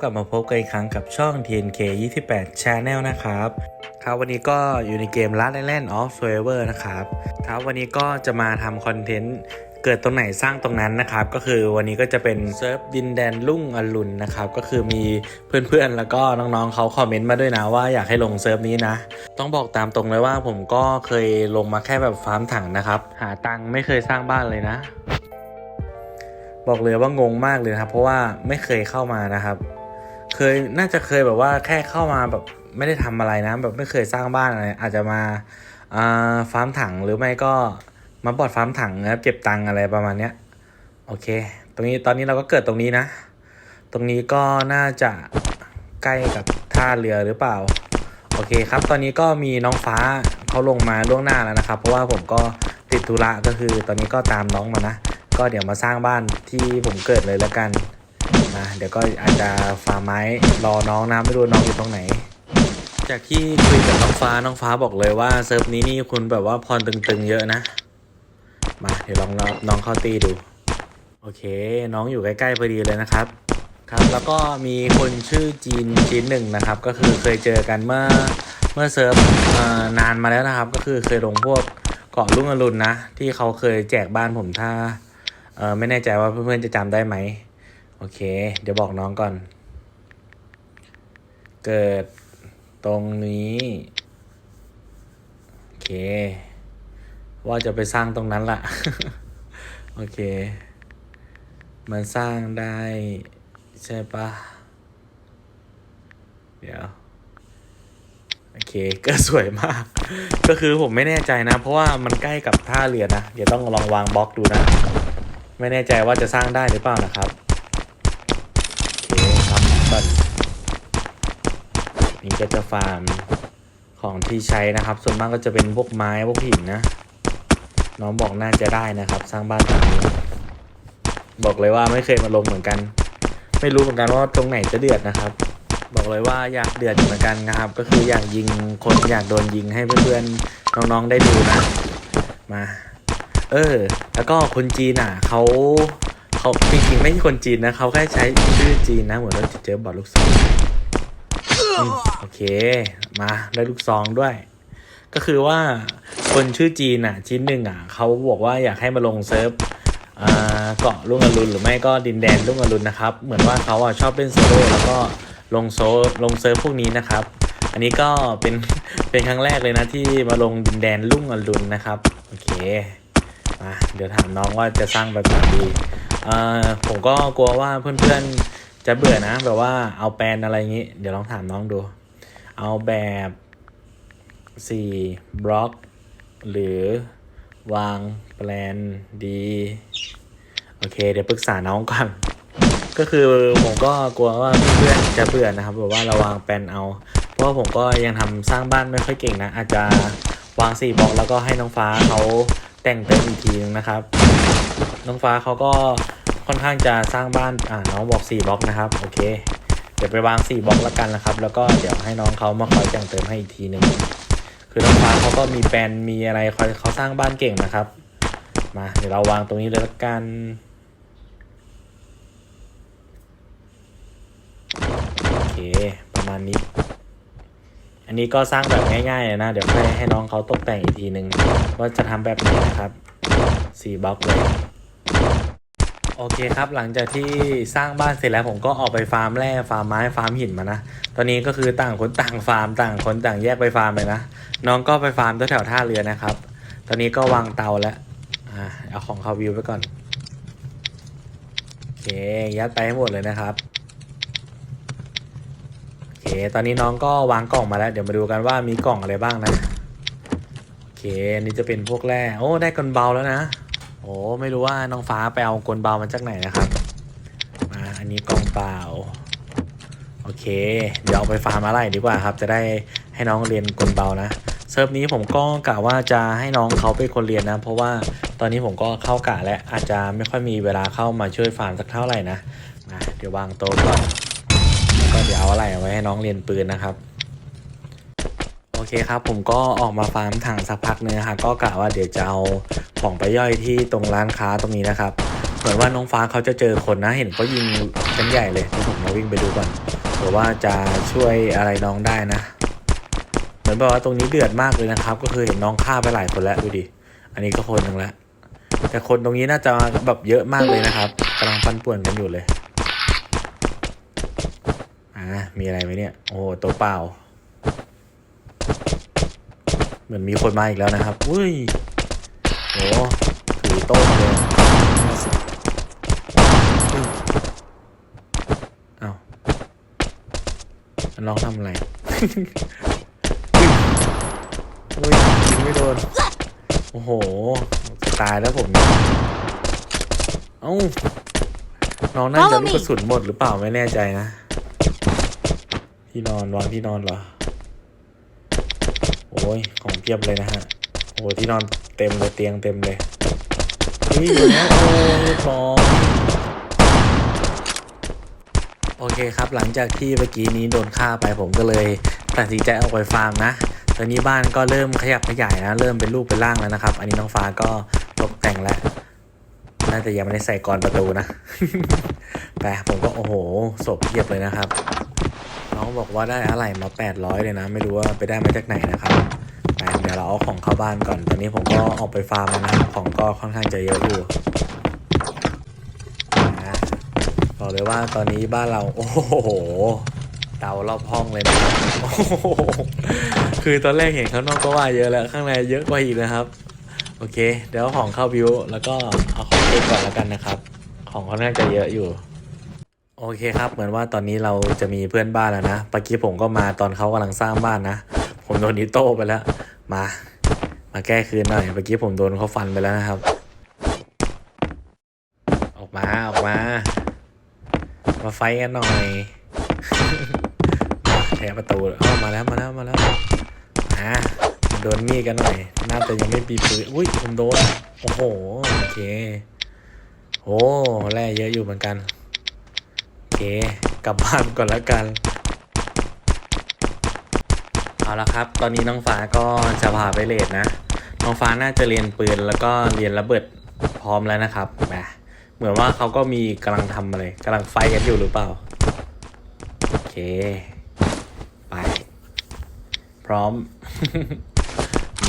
กลับมาพบกันอีกครั้งกับช่อง TNK 28 Channel นะครับครับวันนี้ก็อยู่ในเกม Last Island of Forever นะครับครับวันนี้ก็จะมาทำคอนเทนต์เกิดตรงไหนสร้างตรงนั้นนะครับ ก็คือวันนี้ก็จะเป็นเซิร์ฟดินแดนลุ่งอรุณนะครับ ก็คือมีเพื่อนๆแล้วก็น้องๆเขาคอมเมนต์มาด้วยนะว่าอยากให้ลงเซิร์ฟนี้นะ ต้องบอกตามตรงเลยว่าผมก็เคยลงมาแค่แบบฟาร์มถังนะครับ หาตังค์ไม่เคยสร้างบ้านเลยนะ บอกเลยว่างงมากเลยนะครับ เพราะว่าไม่เคยเข้ามานะครับ เคยน่าจะเคยแบบว่าแค่เข้ามาแบบไม่ได้ทำอะไรนะ แบบไม่เคยสร้างบ้านอะไร อาจจะมาฟาร์มถังหรือไม่ก็มาบอดฟาร์มถังนะครับเก็บตังอะไรประมาณเนี้ยโอเค ตรงนี้ตอนนี้เราก็เกิดตรงนี้นะ ตรงนี้ก็น่าจะใกล้กับท่าเรือหรือเปล่า โอเคครับ ตอนนี้ก็มีน้องฟ้าเขาลงมาล่วงหน้าแล้วนะครับ เพราะว่าผมก็ติดธุระก็คือ ตอนนี้ก็ตามน้องมานะ ก็เดี๋ยวมาสร้างบ้านที่ผมเกิดเลยแล้วกัน นะเดี๋ยวก็อาจจะฟาไม้รอน้องนะไม่รู้น้องอยู่ตรงไหน จากที่คุยกับน้องฟ้าน้องฟ้าบอกเลยว่าเซิร์ฟนี้นี่คุณแบบว่าพรตึงๆเยอะนะมาเดี๋ยวลองน้องเข้าตีดู โอเค น้องอยู่ใกล้ๆพอดีเลยนะครับครับแล้วก็มีคนชื่อจีนจีนหนึ่งนะครับ ก็คือเคยเจอกันเมื่อเมื่อเซิร์ฟนานมาแล้วนะครับ ก็คือเคยลงพวกเกาะลุ่งอรุณนะ ที่เขาเคยแจกบ้านผมถ้าไม่แน่ใจว่าเพื่อนๆจะจำได้ไหม โอเค เดี๋ยวบอกน้องก่อน เกิดตรงนี้ โอเค ว่าจะไปสร้างตรงนั้นละโอเค มันสร้างได้ใช่ปะเดี๋ยวโอเคก็สวยมาก ก็คือผมไม่แน่ใจนะ เพราะว่ามันใกล้กับท่าเรือนะ เดี๋ยวต้องลองวางบล็อกดูนะ ไม่แน่ใจว่าจะสร้างได้หรือเปล่านะครับ นี่ก็จะฟาร์มของที่ใช้นะครับ ส่วนมากก็จะเป็นพวกไม้พวกหินนะ น้องบอกน่าจะได้นะครับ สร้างบ้านตามนี้บอกเลยว่าไม่เคยมาลงเหมือนกัน ไม่รู้เหมือนกันว่าตรงไหนจะเดือดนะครับ บอกเลยว่าอยากเดือดเหมือนกันนะครับ ก็คืออยากยิงคนอยากโดนยิงให้เพื่อนๆน้องๆได้ดูนะ มา เออ แล้วก็คนจีนอะเขาเขาจริงๆไม่ใช่คนจีนนะเขาแค่ใช้ชื่อจีนนะเหมือนเราจะเจอบอลลูกซองอืม โอเค มาได้ลูกซองด้วย ก็คือว่าคนชื่อจีนอะจีนหนึ่งอะเขาบอกว่าอยากให้มาลงเซิร์ฟเกาะลุ่งอรุณหรือไม่ก็ดินแดนลุ่งอรุณนะครับ เหมือนว่าเขาอะชอบเล่นโซโล่แล้วก็ลงโซลงเซิร์ฟพวกนี้นะครับ อันนี้ก็เป็นเป็นครั้งแรกเลยนะที่มาลงดินแดนลุ่งอรุณนะครับโอเคมาเดี๋ยวถามน้องว่าจะสร้างแบบไหนดีเอ่อผมก็กลัวว่าเพื่อนๆ จะเบื่อนะแบบว่าเอาแปลนอะไรอย่างนี้ เดี๋ยวลองถามน้องดู เอาแบบสี่บล็อก หรือวางแปลนดี โอเค เดี๋ยวปรึกษาน้องก่อนก็คือผมก็กลัวว่าเพื่อนจะเบื่อนะครับแบบว่าเราวางแปลนเอา เพราะว่าผมก็ยังทำสร้างบ้านไม่ค่อยเก่งนะ อาจจะวางสี่บล็อกแล้วก็ให้น้องฟ้าเขาแต่งเติมอีกทีนึงนะครับ น้องฟ้าเขาก็ ค่อนข้างจะสร้างบ้านอ่าน้องบอกสี่บล็อกนะครับโอเค เดี๋ยวไปวางสี่บล็อกแล้วกันนะครับ แล้วก็เดี๋ยวให้น้องเขามาคอยแต่งเติมให้อีกทีหนึ่งคือน้องฟ้าเขาก็มีแปลนมีอะไรคอยเขาสร้างบ้านเก่งนะครับ มาเดี๋ยวเราวางตรงนี้เลยละกันโอเคประมาณนี้ อันนี้ก็สร้างแบบง่ายๆนะ เดี๋ยวให้ให้น้องเขาตกแต่งอีกทีหนึ่งว่าจะทำแบบไหนนะครับสี่บล็อกเลย โอเคครับหลังจากที่สร้างบ้านเสร็จแล้วผมก็ออกไปฟาร์มแร่ฟาร์มไม้ฟาร์มหินมานะตอนนี้ก็คือต่างคนต่างฟาร์มต่างคนต่างแยกไปฟาร์มเลยนะน้องก็ไปฟาร์มแถวท่าเรือนะครับ ตอนนี้ก็วางเตาแล้วอ่าเอาของเขาวิวไปก่อนโอเคยัดไปให้หมดเลยนะครับโอเคตอนนี้น้องก็วางกล่องมาแล้ว เดี๋ยวมาดูกันว่ามีกล่องอะไรบ้างนะโอเคอันนี่จะเป็นพวกแร่โอ้ได้กลเบาแล้วนะ โอ้ไม่รู้ว่าน้องฟ้าไปเอากลเบามาจากไหนนะครับมาอันนี้กล่องเปล่าโอเค เดี๋ยวเอาไปฟาร์มอะไรดีกว่าครับ จะได้ให้น้องเรียนกลเบานะเซิร์ฟนี้ผมก็กะว่าจะให้น้องเขาเป็นคนเรียนนะ เพราะว่าตอนนี้ผมก็เข้ากะและอาจจะไม่ค่อยมีเวลาเข้ามาช่วยฟาร์มสักเท่าไหร่นะมาเดี๋ยววางโต๊ะก่อนแล้วก็เดี๋ยวเอาอะไรไว้ให้น้องเรียนปืนนะครับ เคครับ ผมก็ออกมาฟาร์มถังสักพักนึงนะครับก็กะว่าเดี๋ยวจะเอาของไปย่อยที่ตรงร้านค้าตรงนี้นะครับ เหมือนว่าน้องฟ้าเขาจะเจอคนนะเห็นเขายิงกันใหญ่เลยเดี๋ยวผมมาวิ่งไปดูก่อนเผื่อว่าจะช่วยอะไรน้องได้นะ เหมือนแบบว่าตรงนี้เดือดมากเลยนะครับ ก็คือเห็นน้องฆ่าไปหลายคนแล้วดูดิอันนี้ก็คนหนึ่งแล้วแต่คนตรงนี้น่าจะแบบเยอะมากเลยนะครับกำลังปันป่วนกันอยู่เลยอ่ามีอะไรไหมเนี่ย โอ้โหตัวเปล่า เหมือนมีคนมาอีกแล้วนะครับ อุ้ยโอ้ถือโต้เลยอุ้ยเอ้ามันร้องทำอะไรอุ้ยยิงไม่โดน โอ้โห ตายแล้วผมเอ้าน้องน่าจะลูกกระสุนหมดหรือเปล่าไม่แน่ใจนะ ที่นอนวางที่นอนเหรอโอ้ยของเพียบเลยนะฮะโอ้ที่นอนเต็มเลยเตียงเต็มเลยเฮ้ยอยู่แล้วโอ้ยฟองโอเคครับ หลังจากที่เมื่อกี้นี้โดนฆ่าไปผมก็เลยตัดสินใจออกไปฟาร์มนะตอนนี้บ้านก็เริ่มขยับขยายนะ เริ่มเป็นรูปเป็นร่างแล้วนะครับ อันนี้น้องฟ้าก็ตกแต่งแล้วน่าจะยังไม่ได้ใส่กรอนประตูนะแต่ผมก็โอ้โหศพเพียบเลยนะครับ น้องบอกว่าได้อะไรมา 800 เลยนะ ไม่รู้ว่าไปได้มาจากไหนนะครับ เดี๋ยวเอาของเข้าบ้านก่อน ตอนนี้ผมก็ออกไปฟาร์มแล้วนะของก็ค่อนข้างจะเยอะอยู่นะบอกเลยว่าตอนนี้บ้านเรา โอ้โหเตารอบห้องเลยนะครับคือตอนแรกเห็นข้างนอกก็ว่าเยอะแล้วข้างในเยอะกว่าอีกนะครับ โอเค เดี๋ยวของเข้าบิวแล้วก็เอาของเก็บก่อนแล้วกันนะครับ ของค่อนข้างจะเยอะอยู่โอเคครับ เหมือนว่าตอนนี้เราจะมีเพื่อนบ้านแล้วนะเมื่อกี้ผมก็มาตอนเขากำลังสร้างบ้านนะ ผมโดนนิโต้ไปแล้ว มา มาแก้คืนหน่อย เมื่อกี้ผมโดนเขาฟันไปแล้วนะครับ ออกมา ออกมา มาไฟกันหน่อยมาแถประตูเข้ามาแล้ว มาแล้ว มาแล้วอ่าโดนมีดกันหน่อย น่าจะยังไม่ปีปืนอุ้ย ผมโดน โอ้โห โอเค โอ้แร่เยอะอยู่เหมือนกัน โอเค กลับบ้านก่อนแล้วกัน เอาละครับ ตอนนี้น้องฟ้าก็จะพาไปเลดนะ น้องฟ้าน่าจะเรียนปืนแล้วก็เรียนระเบิดพร้อมแล้วนะครับแหมเหมือนว่าเขาก็มีกำลังทำอะไรกำลังไฟกันอยู่หรือเปล่า โอเค ไป พร้อม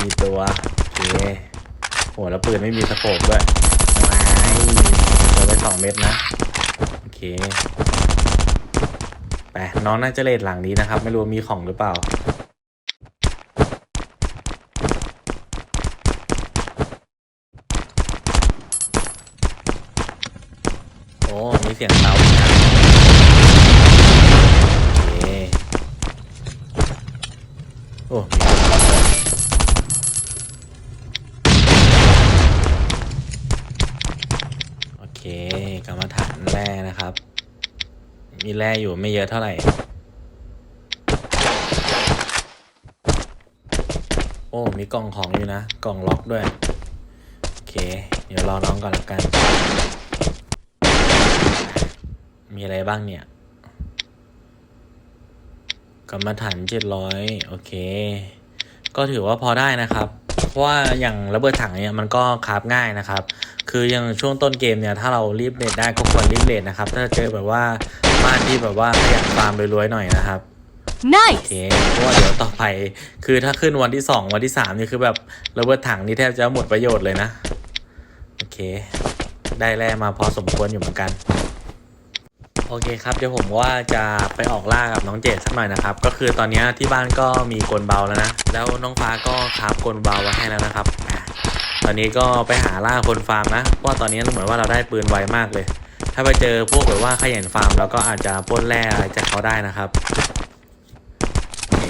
มีตัวโอเคโหแล้วปืนไม่มีสโคปด้วยไม่เจอไปสองเม็ดนะ โอเคไปน้องน่าจะเลดหลังนี้นะครับ ไม่รู้มีของหรือเปล่า โอ้ มี เสียงเตาอีกนะโอเคโอ้โอเคกรรมฐานแร่นะครับ มีแร่อยู่ไม่เยอะเท่าไหร่ โอ้ มีกล่องของอยู่นะ กล่องล็อกด้วย โอเค เดี๋ยวรอน้องก่อนละกัน มีอะไรบ้างเนี่ย กรรมฐานเจ็ดร้อยโอเค ก็ถือว่าพอได้นะครับ เพราะว่าอย่างระเบิดถังเนี่ยมันก็คราฟง่ายนะครับ คืออย่างช่วงต้นเกมเนี่ย ถ้าเรารีบเลดได้ก็ควรรีบเลดนะครับ ถ้าเจอแบบว่าบ้านที่แบบว่าขยันฟาร์มรวยๆหน่อยนะครับโอ Nice! เคเพราะว่าเดี๋ยวต่อไป คือถ้าขึ้นวันที่สองวันที่สามนี่คือแบบระเบิดถังนี่แทบจะหมดประโยชน์เลยนะ โอเค ได้แร่มาพอสมควรอยู่เหมือนกัน โอเคครับเดี๋ยวผมว่าจะไปออกล่ากับน้องเจดสักหน่อยนะครับ ก็คือตอนนี้ที่บ้านก็มีกลเบาแล้วนะ แล้วน้องฟ้าก็คาฟกลเบาไว้ให้แล้วนะครับ ตอนนี้ก็ไปหาล่าคนฟาร์มนะเพราะว่าตอนนี้เหมือนว่าเราได้ปืนไวมากเลย ถ้าไปเจอพวกแบบว่าขยันฟาร์มเราก็อาจจะป้นแร่อะไรจากเขาได้นะครับโอเค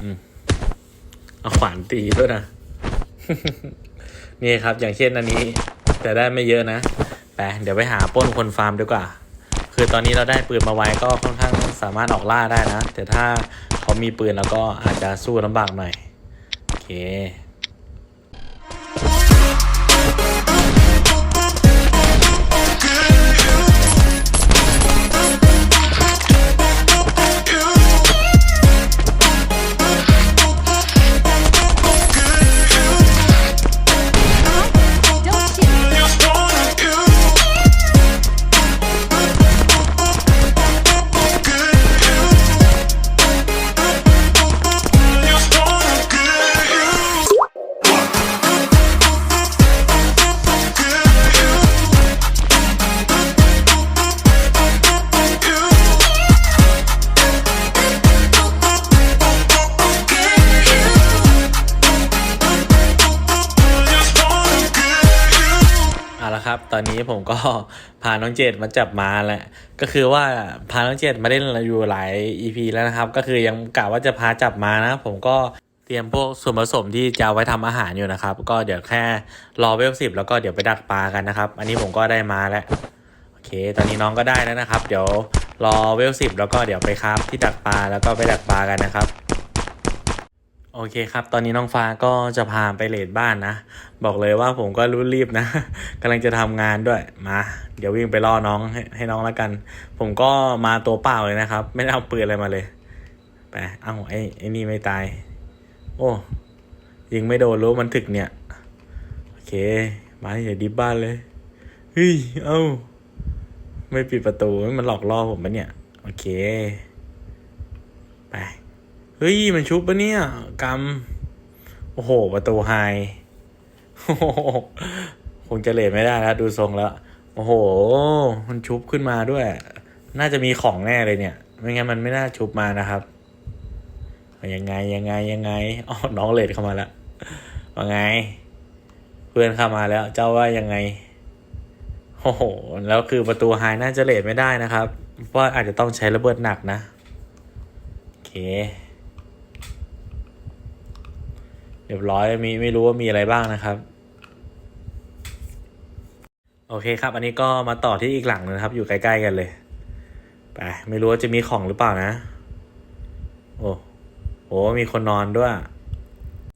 อืมเอาขวานตีด้วยนะนี่ครับอย่างเช่นอันนี้ แต่ได้ไม่เยอะนะ ไปเดี๋ยวไปหาป้นคนฟาร์มดีกว่า คือตอนนี้เราได้ปืนมาไว้ก็ค่อนข้างสามารถออกล่าได้นะ แต่ถ้าเขามีปืนแล้วก็อาจจะสู้ลำบากหน่อย โอเค อนนี้ผมก็พาน้องเจดมาจับมาแหละก็คือว่าพาน้องเจดมาเล่นอยู่หลาย EP แล้วนะครับ ก็คือยังกะว่าจะพาจับมานะ ผมก็เตรียมพวกส่วนผสมที่จะไว้ทำอาหารอยู่นะครับ ก็เดี๋ยวแค่รอเวลสิบแล้วก็เดี๋ยวไปดักปลากันนะครับ อันนี้ผมก็ได้มาแล้วโอเค ตอนนี้น้องก็ได้แล้วนะครับ เดี๋ยวรอเวลสิบแล้วก็เดี๋ยวไปคราฟที่ดักปลาแล้วก็ไปดักปลากันนะครับ โอเคครับ ตอนนี้น้องฟ้าก็จะพาไปเลดบ้านนะ บอกเลยว่าผมก็รู้รีบนะกำลังจะทำงานด้วย มา เดี๋ยววิ่งไปล่อน้องให้ให้น้องแล้วกัน ผมก็มาตัวเปล่าเลยนะครับ ไม่ได้เอาปืนอะไรมาเลย ไป เอ้าไอ้ไอ้นี่ไม่ตาย โอ้ ยิงไม่โดนรู้มันถึกเนี่ย โอเค มาที่ดิบบ้านเลย เฮ้ย เอ้า ไม่ปิดประตู มันหลอกล่อผมปะเนี่ย โอเค ไป เฮ้ย มันชุบปะเนี่ยกำโอ้โห ประตูไฮคงจะเลทไม่ได้แล้วดูทรงแล้ว โอ้โห มันชุบขึ้นมาด้วย น่าจะมีของแน่เลยเนี่ย ไม่งั้นมันไม่น่าชุบมานะครับยังไงยังไงยังไงอ๋อน้องเลดเข้ามาแล้วว่าไง เพื่อนเข้ามาแล้ว เจ้าว่ายังไงโอ้โหแล้วคือประตูไฮน่าจะเลทไม่ได้นะครับ เพราะอาจจะต้องใช้ระเบิดหนักนะ โอเค เรียบร้อยมีไม่รู้ว่ามีอะไรบ้างนะครับ โอเคครับ อันนี้ก็มาต่อที่อีกหลังนึงนะครับ อยู่ใกล้ๆกันเลยไปไม่รู้ว่าจะมีของหรือเปล่านะ โอ้โหมีคนนอนด้วย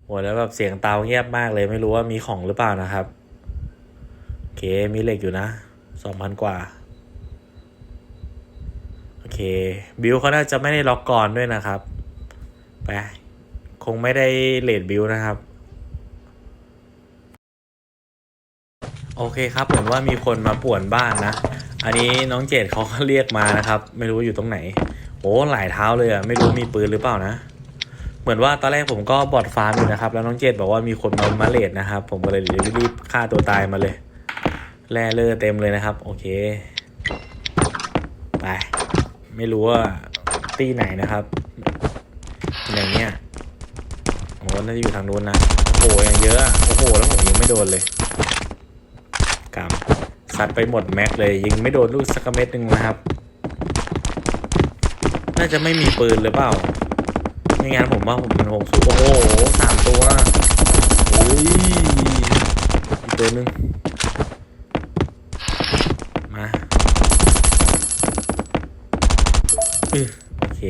โหแล้วแบบเสียงเตาเงียบมากเลย ไม่รู้ว่ามีของหรือเปล่านะครับโอเคมีเหล็กอยู่นะสองพันกว่าโอเค บิวเขาน่าจะไม่ได้ล็อกก่อนด้วยนะครับ ไป คงไม่ได้เลดบิวนะครับ โอเคครับเหมือนว่ามีคนมาป่วนบ้านนะ อันนี้น้องเจดเขาก็เรียกมานะครับ ไม่รู้อยู่ตรงไหนโอ้หลายเท้าเลยอะไม่รู้มีปืนหรือเปล่านะ เหมือนว่าตอนแรกผมก็บอดฟาร์มอยู่นะครับ แล้วน้องเจดบอกว่ามีคนมามาเลดนะครับ ผมก็เลยรีบฆ่าตัวตายมาเลย แร่เลอเต็มเลยนะครับ โอเค ไป ไม่รู้ว่าตีไหนนะครับอย่างเนี้ย โอ้น่าจะอยู่ทางนู้นนะโอ้โหยังเยอะโอ้โหแล้วผมยิงไม่โดนเลยกำซัดไปหมดแม็กเลยยิงไม่โดนลูกสักเม็ดหนึ่งนะครับ น่าจะไม่มีปืนหรือเปล่าไม่งั้นผมว่าผมมันหกสูโอ้โหสามตัวโอ้ยอีกตัวหนึ่งมาอื้อโอเค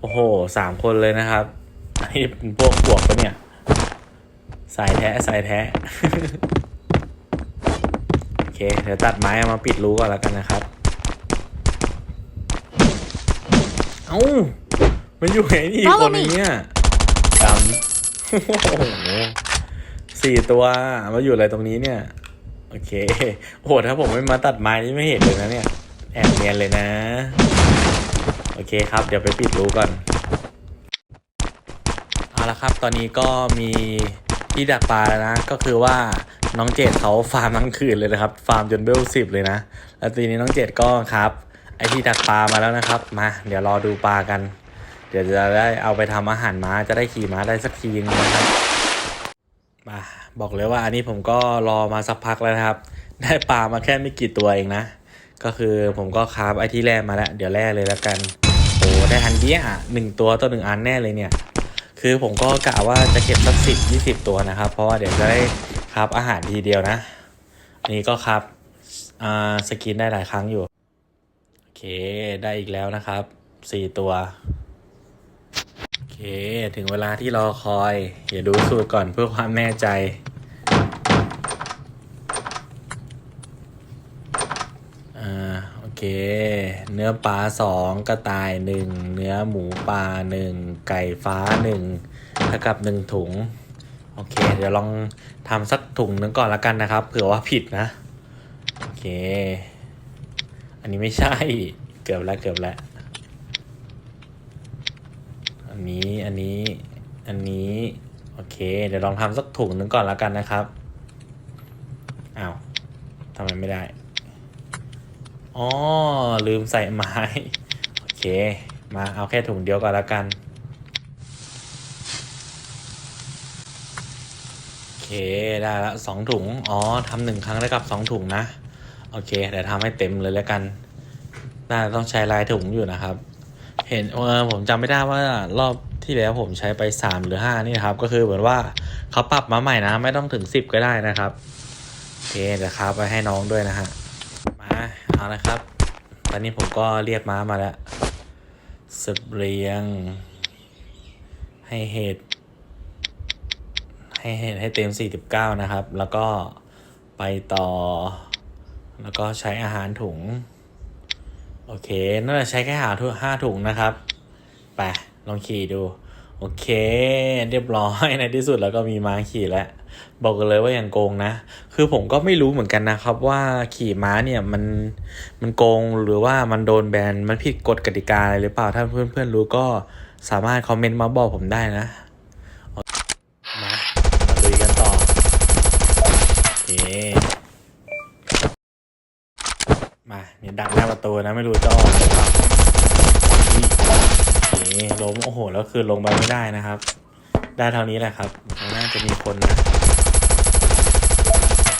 โอ้โหสามคนเลยนะครับ นนี้เป็นพวกบวกปะเนี่ย สายแท้สายแท้ โอเค เดี๋ยวตัดไม้เอามาปิดรูก่อนแล้วกันนะครับ เอ้ามันอยู่ไหนนี่ Follow คนนึงเนี่ยดำโอ้โหสี่ตัวมาอยู่อะไรตรงนี้เนี่ย โอเค โอ้โหถ้าผมไม่มาตัดไม้นี่ไม่เห็นเลยนะเนี่ย แอบเนียนเลยนะ โอเคครับ เดี๋ยวไปปิดรูก่อน ครับ ตอนนี้ก็มีที่ดักปลาแล้วนะ ก็คือว่าน้องเจดเขาฟาร์มทั้งคืนเลยนะครับ ฟาร์มจนเบลสิบเลยนะ แล้วทีนี้น้องเจดก็ครับ ไอที่ดักปลามาแล้วนะครับ มา เดี๋ยวรอดูปลากัน เดี๋ยวจะได้เอาไปทำอาหารม้า จะได้ขี่ม้าได้สักทีนึงนะครับ มาบอกเลยว่าอันนี้ผมก็รอมาสักพักแล้วนะครับ ได้ปลามาแค่ไม่กี่ตัวเองนะ ก็คือผมก็คราฟไอที่แรกมาแล้ว เดี๋ยวแรกเลยแล้วกัน โอ้ได้อันเดียหนึ่งตัวต่อหนึ่งอันแน่เลยเนี่ย คือผมก็กะว่าจะเก็บสักสิบยี่สิบตัวนะครับ เพราะว่าเดี๋ยวจะได้ครับอาหารทีเดียวนะนี่ก็ครับอ่าสกินได้หลายครั้งอยู่ โอเคได้อีกแล้วนะครับสี่ตัว โอเค ถึงเวลาที่รอคอย อย่าดูสูตรก่อนเพื่อความแน่ใจ อ่าโอ เค เนื้อปลาสองกระต่ายหนึ่งเนื้อหมูปลาหนึ่งไก่ฟ้าหนึ่งเท่ากับหนึ่งถุง โอเค เดี๋ยวลองทำสักถุงหนึงก่อนละกันนะครับ เผื่อว่าผิดนะ โอเค อันนี้ไม่ใช่เกือบแล้วเกือบแล้วอันนี้อันนี้อันนี้ โอเค เดี๋ยวลองทำสักถุงหนึงก่อนละกันนะครับอ้าวทำไมไม่ได้ อ๋อ ลืมใส่ไม้ โอเค มาเอาแค่ถุงเดียวก่อนละกัน โอเค ได้ละสองถุง อ๋อทำหนึ่งครั้งได้กับสองถุงนะ โอเค เดี๋ยวทำให้เต็มเลยแล้วกัน น่าต้องใช้ลายถุงอยู่นะครับ เห็นเออผมจำไม่ได้ว่ารอบที่แล้วผมใช้ไปสามหรือห้านี่นะครับ ก็คือเหมือนว่าเขาปรับมาใหม่นะ ไม่ต้องถึงสิบก็ได้นะครับ โอเคเดี๋ยวครับไปให้น้องด้วยนะฮะ เอาละครับ ตอนนี้ผมก็เรียกม้ามาแล้วสเรียง ให้เหตุ ให้เหตุให้เต็ม 49 นะครับ แล้วก็ไปต่อ แล้วก็ใช้อาหารถุง โอเค น่าจะใช้แค่หาถุงห้าถุงนะครับ ไป ลองขี่ดู โอเค เรียบร้อยในที่สุดแล้วก็มีม้าขี่แล้ว บอกกันเลยว่าอย่างโกงนะ คือผมก็ไม่รู้เหมือนกันนะครับว่าขี่ม้าเนี่ยมันมันโกงหรือว่ามันโดนแบนมันผิดกฎกติกาอะไรหรือเปล่าถ้าเพื่อนๆรู้ก็สามารถคอมเมนต์มาบอกผมได้นะ มา มาลุยกันต่อ โอเค มาเนี่ยดักหน้าประตูนะไม่รู้จะออกหรือเปล่าอุ๊ยโอเค ล้มโอ้โห แล้วคือลงไปไม่ได้นะครับ ได้เท่านี้แหละครับน่าจะมีคนนะ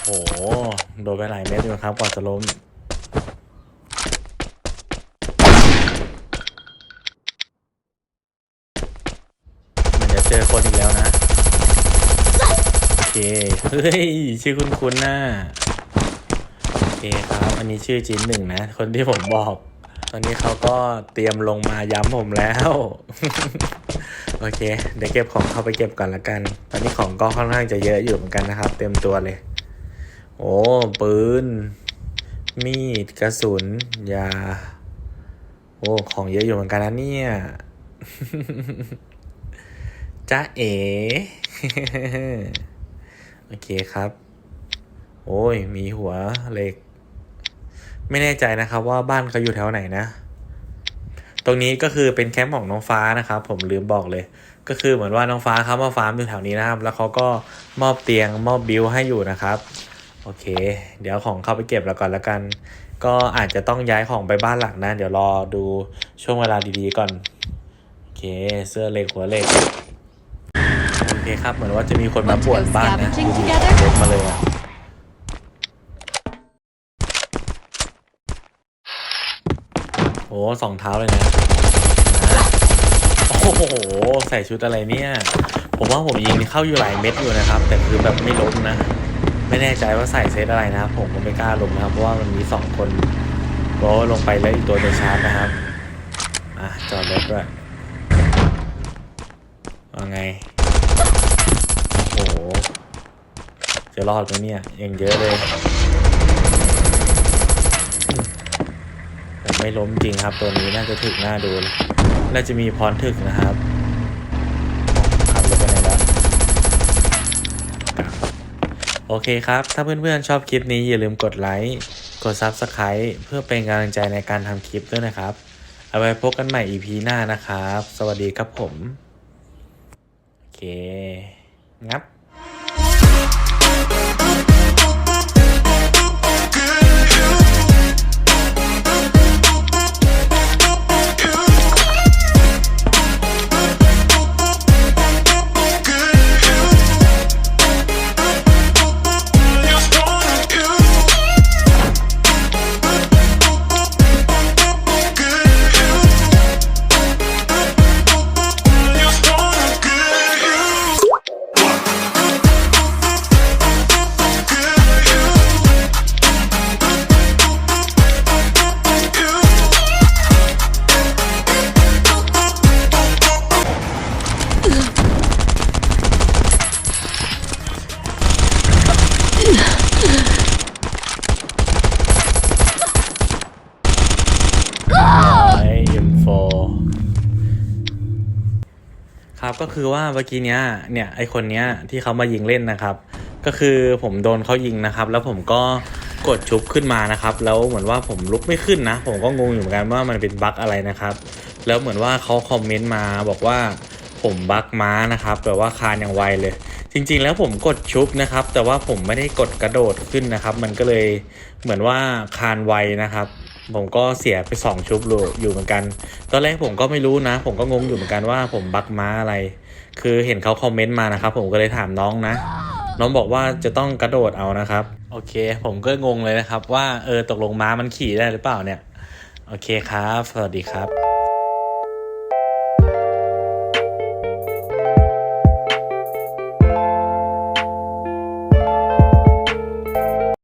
โอ้โห โดนไปหลายเม็ดอยู่ครับกว่าจะล้มมันจะเจอคนอีกแล้วนะ โอเค เฮ้ย ชื่อคุณคุณน่ะโอเคครับ อันนี้ชื่อจินหนึ่งนะ คนที่ผมบอก ตอนนี้เขาก็เตรียมลงมาย้ำผมแล้ว โอเค เดี๋ยวเก็บของเข้าไปเก็บก่อนละกัน ตอนนี้ของก็ค่อนข้างจะเยอะอยู่เหมือนกันนะครับ เต็มตัวเลย โอ้ปืน มีดกระสุนยา โอ้ของเยอะอยู่เหมือนกันนะเนี่ยจ้าเอ๋โอเคครับ โอ้ย มีหัวเหล็ก ไม่แน่ใจนะครับว่าบ้านเขาอยู่แถวไหนนะ ตรงนี้ก็คือเป็นแคมป์ของน้องฟ้านะครับ ผมลืมบอกเลย ก็คือเหมือนว่าน้องฟ้าเขามาฟาร์มอยู่แถวนี้นะครับ แล้วเขาก็มอบเตียงมอบบิวให้อยู่นะครับ โอเค เดี๋ยวของเข้าไปเก็บแล้วก่อนละกัน ก็อาจจะต้องย้ายของไปบ้านหลักนะ เดี๋ยวรอดูช่วงเวลาดีๆก่อน โอเค เสื้อเหล็กหัวเหล็กโอเคครับ เหมือนว่าจะมีคนมาป่วนบ้านนะ scavenging ดูดิ together? เดินมาเลยอะโอ้สองเท้าเลยนะ โอ้โห ใส่ชุดอะไรเนี่ย ผมว่าผมยิงเข้าอยู่หลายเม็ดอยู่นะครับ แต่คือแบบไม่ล้มนะ ไม่แน่ใจว่าใส่เซตอะไรนะ ผมก็ไม่กล้าลงนะครับ เพราะว่ามันมีสองคนก็ลงไปแล้วอีกตัวจะชาร์จนะครับ อะ จอดรถด้วยว่าไง โอ้โห จะรอดไหมเนี่ย ยังเยอะเลย แต่ ไม่ล้มจริงครับ ตัวนี้น่าจะถึกหน้าดูเลยน่าจะมีพรถึกนะครับขับรถไปไหนแล้ว โอเคครับ ถ้าเพื่อนๆชอบคลิปนี้อย่าลืมกดไลค์ กด Subscribe เพื่อเป็นกำลังใจในการทำคลิปด้วยนะครับ เอาไว้พบกันใหม่ EP หน้านะครับ สวัสดีครับผม โอเค งับ คือว่าเมื่อกี้เนี้ยเนี่ยไอคนเนี้ยที่เขามายิงเล่นนะครับ ก็คือผมโดนเขายิงนะครับ แล้วผมก็กดชุบขึ้นมานะครับ แล้วเหมือนว่าผมลุกไม่ขึ้นนะ ผมก็งงอยู่เหมือนกันว่ามันเป็นบั๊กอะไรนะครับ แล้วเหมือนว่าเขาคอมเมนต์มาบอกว่าผมบั๊กม้านะครับแบบว่าคานอย่างไวเลย จริง ๆ แล้วผมกดชุบนะครับ แต่ว่าผมไม่ได้กดกระโดดขึ้นนะครับ มันก็เลยเหมือนว่าคานไวนะครับ ผมก็เสียไปสองชุบอยู่เหมือนกัน ตอนแรกผมก็ไม่รู้นะ ผมก็งงอยู่เหมือนกันว่าผมบักม้าอะไร คือเห็นเขาคอมเมนต์มานะครับ ผมก็เลยถามน้องนะ น้องบอกว่าจะต้องกระโดดเอานะครับ โอเค ผมก็งงเลยนะครับ ว่าเออตกลงม้ามันขี่ได้หรือเปล่าเนี่ย โอเคครับ สวัสดีครับ